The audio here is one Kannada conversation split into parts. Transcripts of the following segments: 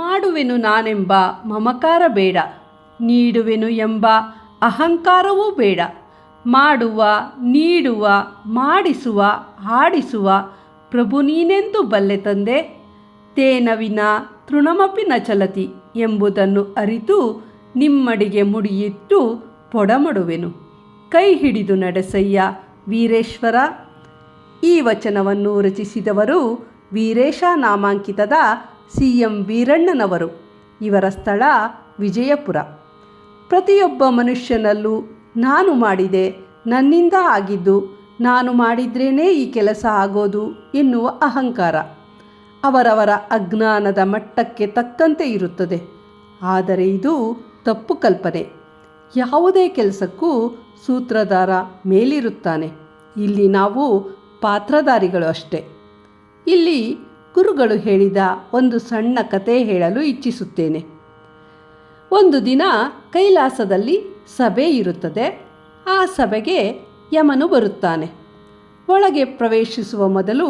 ಮಾಡುವೆನು ನಾನೆಂಬ ಮಮಕಾರ ಬೇಡ. ನೀಡುವೆನು ಎಂಬ ಅಹಂಕಾರವೂ ಬೇಡ. ಮಾಡುವ, ನೀಡುವ, ಮಾಡಿಸುವ, ಹಾಡಿಸುವ ಪ್ರಭು ನೀನೆಂದು ಬಲ್ಲೆ ತಂದೆ. ತೇನವಿನ ತೃಣಮಪಿ ನ ಚಲತಿ ಎಂಬುದನ್ನು ಅರಿತು ನಿಮ್ಮಡಿಗೆ ಮುಡಿಯಿಟ್ಟು ಪೊಡಮಡುವೆನು. ಕೈ ಹಿಡಿದು ನಡೆಸಯ್ಯ ವೀರೇಶ್ವರ. ಈ ವಚನವನ್ನು ರಚಿಸಿದವರು ವೀರೇಶ ನಾಮಾಂಕಿತದ ಸಿ ಎಂ ವೀರಣ್ಣನವರು. ಇವರ ಸ್ಥಳ ವಿಜಯಪುರ. ಪ್ರತಿಯೊಬ್ಬ ಮನುಷ್ಯನಲ್ಲೂ ನಾನು ಮಾಡಿದೆ ನನ್ನಿಂದ ಆಗಿದ್ದು, ನಾನು ಮಾಡಿದ್ರೇ ಈ ಕೆಲಸ ಆಗೋದು ಎನ್ನುವ ಅಹಂಕಾರ. ಅವರವರ ಅಜ್ಞಾನದ ಮಟ್ಟಕ್ಕೆ ತಕ್ಕಂತೆ ಇರುತ್ತದೆ. ಆದರೆ ಇದು ತಪ್ಪು ಕಲ್ಪನೆ. ಯಾವುದೇ ಕೆಲಸಕ್ಕೂ ಸೂತ್ರಧಾರ ಮೇಲಿರುತ್ತಾನೆ. ಇಲ್ಲಿ ನಾವು ಪಾತ್ರಧಾರಿಗಳು ಅಷ್ಟೇ. ಇಲ್ಲಿ ಗುರುಗಳು ಹೇಳಿದ ಒಂದು ಸಣ್ಣ ಕತೆ ಹೇಳಲು ಇಚ್ಛಿಸುತ್ತೇನೆ. ಒಂದು ದಿನ ಕೈಲಾಸದಲ್ಲಿ ಸಭೆ ಇರುತ್ತದೆ. ಆ ಸಭೆಗೆ ಯಮನು ಬರುತ್ತಾನೆ. ಒಳಗೆ ಪ್ರವೇಶಿಸುವ ಮೊದಲು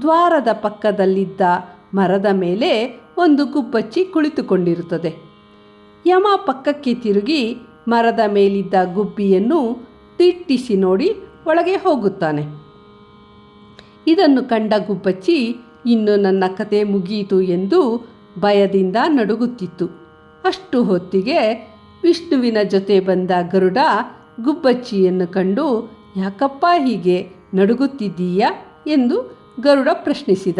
ದ್ವಾರದ ಪಕ್ಕದಲ್ಲಿದ್ದ ಮರದ ಮೇಲೆ ಒಂದು ಗುಬ್ಬಚ್ಚಿ ಕುಳಿತುಕೊಂಡಿರುತ್ತದೆ. ಯಮ ಪಕ್ಕಕ್ಕೆ ತಿರುಗಿ ಮರದ ಮೇಲಿದ್ದ ಗುಬ್ಬಿಯನ್ನು ದಿಟ್ಟಿಸಿ ನೋಡಿ ಒಳಗೆ ಹೋಗುತ್ತಾನೆ. ಇದನ್ನು ಕಂಡ ಗುಬ್ಬಚ್ಚಿ ಇನ್ನು ನನ್ನ ಕತೆ ಮುಗಿಯಿತು ಎಂದು ಭಯದಿಂದ ನಡುಗುತ್ತಿತ್ತು. ಅಷ್ಟು ಹೊತ್ತಿಗೆ ವಿಷ್ಣುವಿನ ಜೊತೆ ಬಂದ ಗರುಡ ಗುಬ್ಬಚ್ಚಿಯನ್ನು ಕಂಡು, ಯಾಕಪ್ಪ ಹೀಗೆ ನಡುಗುತ್ತಿದ್ದೀಯಾ? ಎಂದು ಗರುಡ ಪ್ರಶ್ನಿಸಿದ.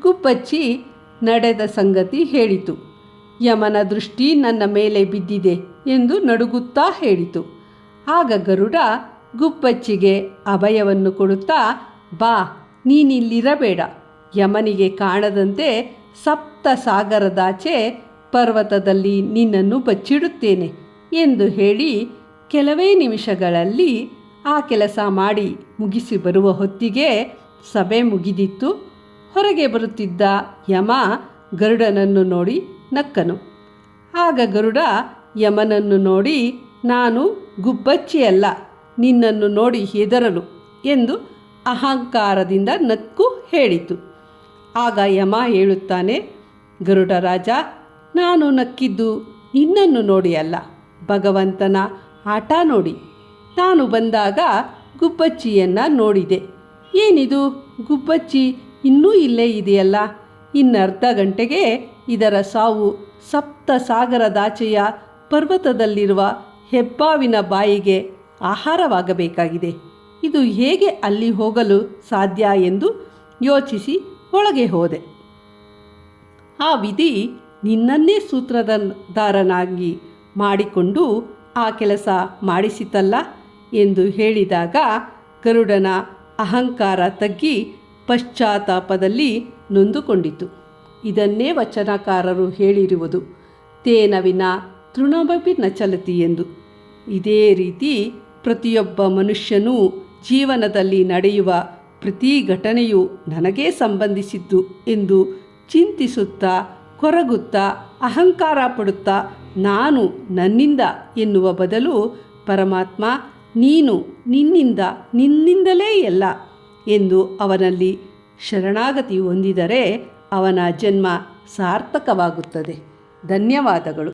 ಗುಬ್ಬಚ್ಚಿ ನಡೆದ ಸಂಗತಿ ಹೇಳಿತು. ಯಮನ ದೃಷ್ಟಿ ನನ್ನ ಮೇಲೆ ಬಿದ್ದಿದೆ ಎಂದು ನಡುಗುತ್ತಾ ಹೇಳಿತು. ಆಗ ಗರುಡ ಗುಬ್ಬಚ್ಚಿಗೆ ಅಭಯವನ್ನು ಕೊಡುತ್ತಾ, ಬಾ, ನೀನಿಲ್ಲಿರಬೇಡ. ಯಮನಿಗೆ ಕಾಣದಂತೆ ಸಪ್ತ ಸಾಗರದಾಚೆ ಪರ್ವತದಲ್ಲಿ ನಿನ್ನನ್ನು ಬಚ್ಚಿಡುತ್ತೇನೆ ಎಂದು ಹೇಳಿ ಕೆಲವೇ ನಿಮಿಷಗಳಲ್ಲಿ ಆ ಕೆಲಸ ಮಾಡಿ ಮುಗಿಸಿ ಬರುವ ಹೊತ್ತಿಗೆ ಸಭೆ ಮುಗಿದಿತ್ತು. ಹೊರಗೆ ಬರುತ್ತಿದ್ದ ಯಮ ಗರುಡನನ್ನು ನೋಡಿ ನಕ್ಕನು. ಆಗ ಗರುಡ, ಯಮನನ್ನು ನೋಡಿ, ನಾನು ಗುಬ್ಬಚ್ಚಿಯಲ್ಲ ನಿನ್ನನ್ನು ನೋಡಿ ಹೆದರಲು ಎಂದು ಅಹಂಕಾರದಿಂದ ನಕ್ಕು ಹೇಳಿತು. ಆಗ ಯಮ ಹೇಳುತ್ತಾನೆ, ಗರುಡ ರಾಜ, ನಾನು ನಕ್ಕಿದ್ದು ನಿನ್ನನ್ನು ನೋಡಿ ಅಲ್ಲ. ಭಗವಂತನ ಆಟ ನೋಡಿ. ನಾನು ಬಂದಾಗ ಗುಬ್ಬಚ್ಚಿಯನ್ನು ನೋಡಿದೆ. ಏನಿದು? ಗುಬ್ಬಚ್ಚಿ ಇನ್ನೂ ಇಲ್ಲೇ ಇದೆಯಲ್ಲ. ಇನ್ನರ್ಧ ಗಂಟೆಗೆ ಇದರ ಸಾವು ಸಪ್ತ ಸಾಗರದಾಚೆಯ ಪರ್ವತದಲ್ಲಿರುವ ಹೆಬ್ಬಾವಿನ ಬಾಯಿಗೆ ಆಹಾರವಾಗಬೇಕಾಗಿದೆ. ಇದು ಹೇಗೆ ಅಲ್ಲಿ ಹೋಗಲು ಸಾಧ್ಯ ಎಂದು ಯೋಚಿಸಿ ಒಳಗೆ ಹೋದೆ. ಆ ವಿಧಿ ನಿನ್ನನ್ನೇ ಸೂತ್ರದಾರನಾಗಿ ಮಾಡಿಕೊಂಡು ಆ ಕೆಲಸ ಮಾಡಿಸಿತಲ್ಲ ಎಂದು ಹೇಳಿದಾಗ ಗರುಡನ ಅಹಂಕಾರ ತಗ್ಗಿ ಪಶ್ಚಾತ್ತಾಪದಲ್ಲಿ ನೊಂದುಕೊಂಡಿತು. ಇದನ್ನೇ ವಚನಕಾರರು ಹೇಳಿರುವುದು. ತೇನವಿನ ತೃಣಮಪಿ ನಚಲತಿ ಚಲತಿ ಎಂದು. ಇದೇ ರೀತಿ ಪ್ರತಿಯೊಬ್ಬ ಮನುಷ್ಯನೂ ಜೀವನದಲ್ಲಿ ನಡೆಯುವ ಪ್ರತಿ ಘಟನೆಯು ನನಗೇ ಸಂಬಂಧಿಸಿದ್ದು ಎಂದು ಚಿಂತಿಸುತ್ತಾ, ಕೊರಗುತ್ತಾ, ಅಹಂಕಾರ ಪಡುತ್ತಾ ನಾನು ನನ್ನಿಂದ ಎನ್ನುವ ಬದಲು, ಪರಮಾತ್ಮ, ನೀನು ನಿನ್ನಿಂದ ನಿನ್ನಿಂದಲೇ ಎಲ್ಲ ಎಂದು ಅವನಲ್ಲಿ ಶರಣಾಗತಿ ಹೊಂದಿದರೆ ಅವನ ಜನ್ಮ ಸಾರ್ಥಕವಾಗುತ್ತದೆ. ಧನ್ಯವಾದಗಳು.